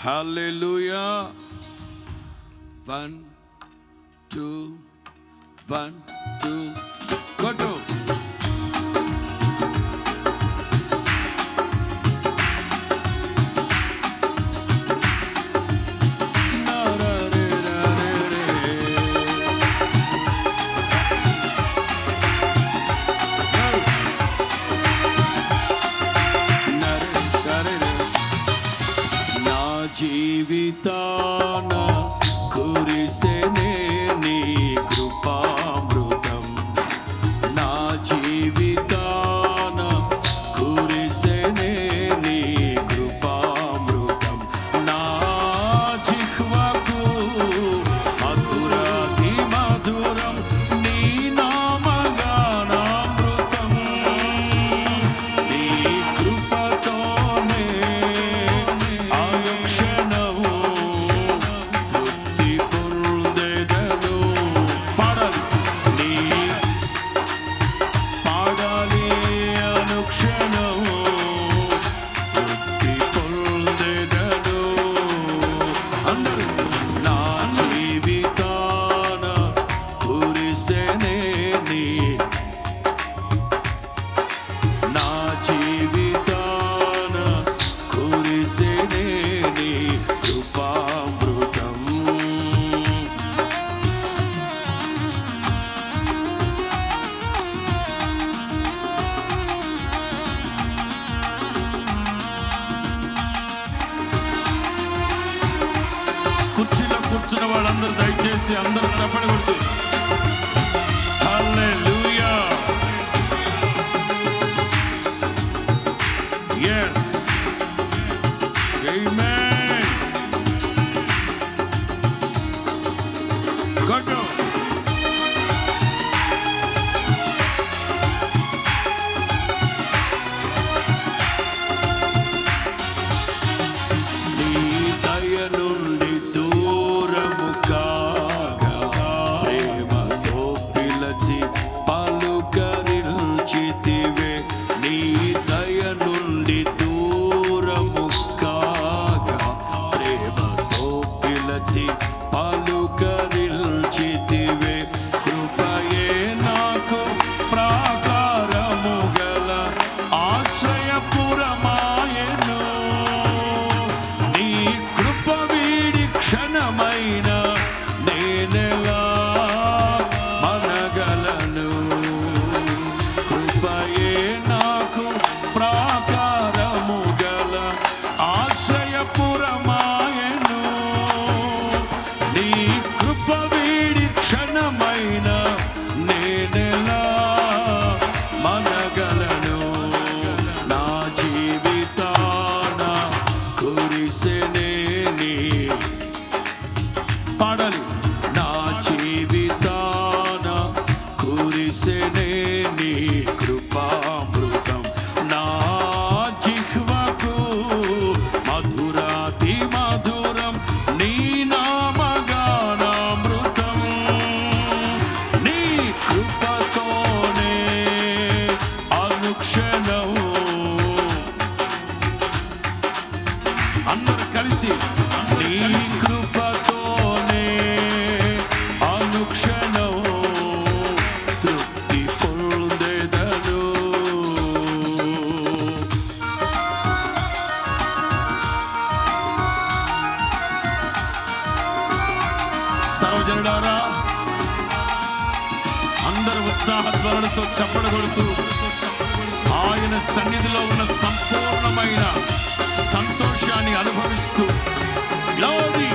Hallelujah. One, two, one, two. కుర్చీలో కూర్చున్న వాళ్ళందరూ దయచేసి అందరూ చప్పని కొడుతూ. Amen. ఉత్సాహ చెప్పడగొడుతూ ఆయన సన్నిధిలో ఉన్న సంపూర్ణమైన సంతోషాన్ని అనుభవిస్తూ glory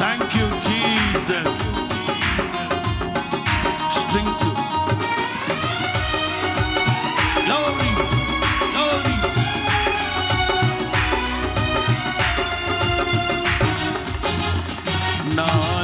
thank you Jesus strings No.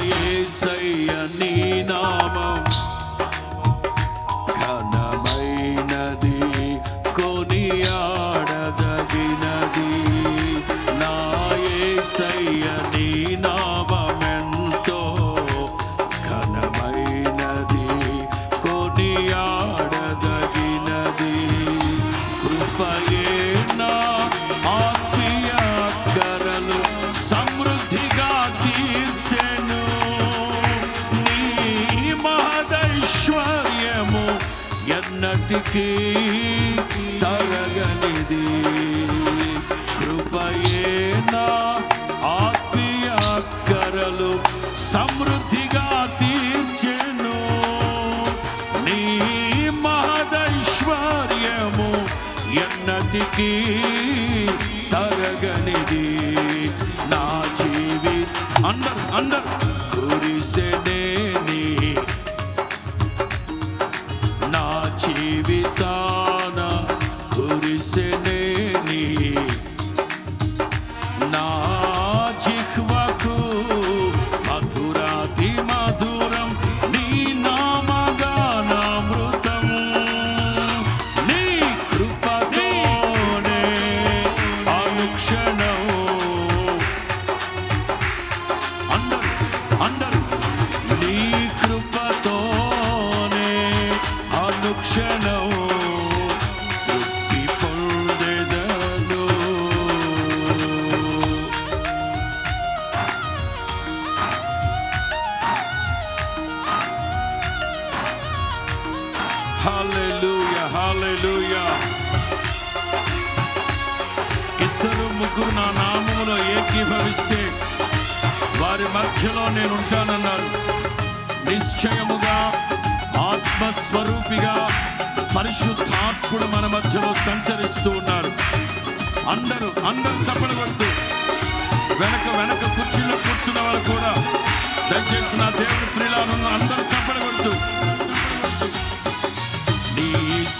ఎన్నటికీ తరగనిది. కృపయే నా ఆత్మీయ కరలు సమృద్ధిగా తీర్చెను. నీ మహదైశ్వర్యము ఎన్నతికి తరగనిది. నా జీవి అందరు అందరు కురిసెనేని వారి మధ్యలో నేను ఉంటానన్నారు నిశ్చయముగా ఆత్మస్వరూపిగా పరిశుద్ధాత్ముడు మన మధ్యలో సంచరిస్తూ ఉన్నారు అందరూ అందరూ చప్పలు కొడుతూ వెనక వెనక కుర్చీలో కూర్చున్న వాళ్ళు కూడా దయచేసి నా దేవుని ప్రియులను అందరూ చప్పలు కొడుతూ. నీ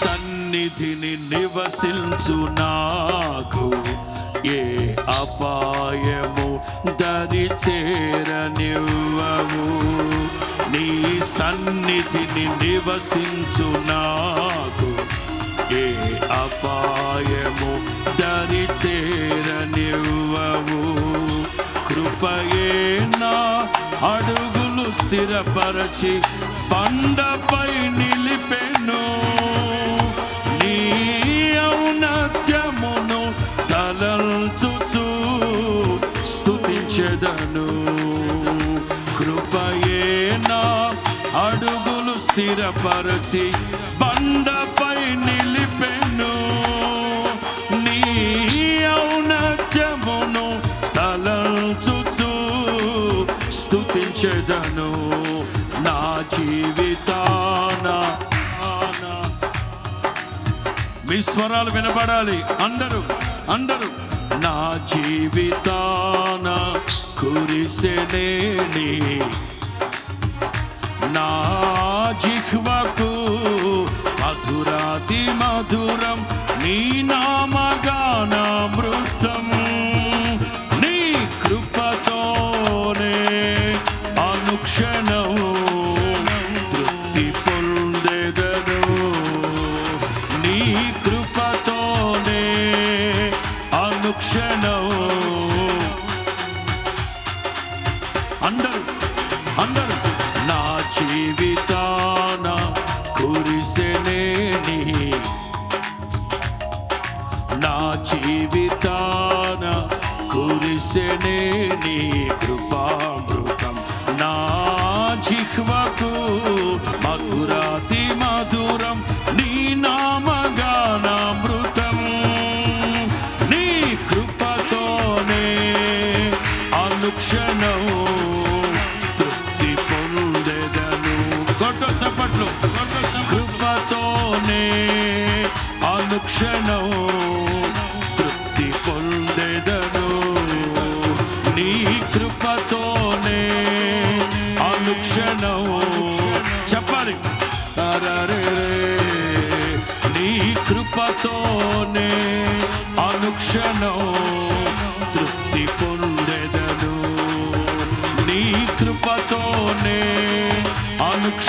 సన్నిధిని నివసించు నాకు. ఏ అపాయము దరి చేరనివ్వము. నీ సన్నిధిని నివసించు నాకు. ఏ అపాయము దరి చేరనివ్వము. కృపయే నా అడుగులు స్థిరపరచి పండపై నిలిపెను. స్తుతించెదను కృపయే నా అడుగులు స్థిరపరచి బండపై నిలిపెను. నీ ఔనత్యమును తలల్చుచు స్థుతించెదను నా జీవితాన మీ స్వరాలు వినబడాలి. అందరూ అందరూ. నా జీవితాన కురిసెనేని జిహ్వకు మధురాతి మధురం నీ నామగానామృతం. నీ కృపతోనే అనుక్షణం తృప్తి పొందెదను. కొట్ట చప్పట్లు కృపతోనే అనుక్షణం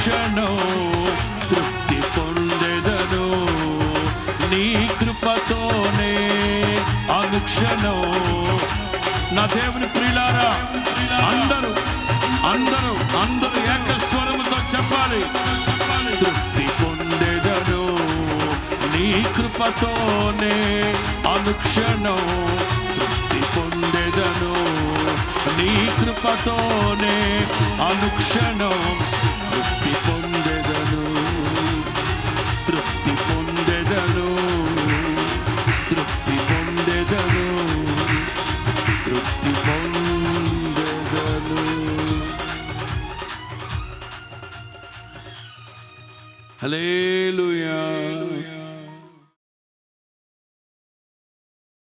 అనుక్షణం తృప్తి పొందెదను. నీ కృపతోనే అనుక్షణం. నా దేవుని ప్రియులారా అందరూ అందరూ అందరూ ఏకస్వరముతో చెప్పాలి. తృప్తి పొందెదను. నీ కృపతోనే అనుక్షణం. తృప్తి పొందెదను. నీ కృపతోనే అనుక్షణం. తృప్తి పొందెదను. తృప్తి పొందెదను. తృప్తి పొందెదను. తృప్తి పొందెదను. హలే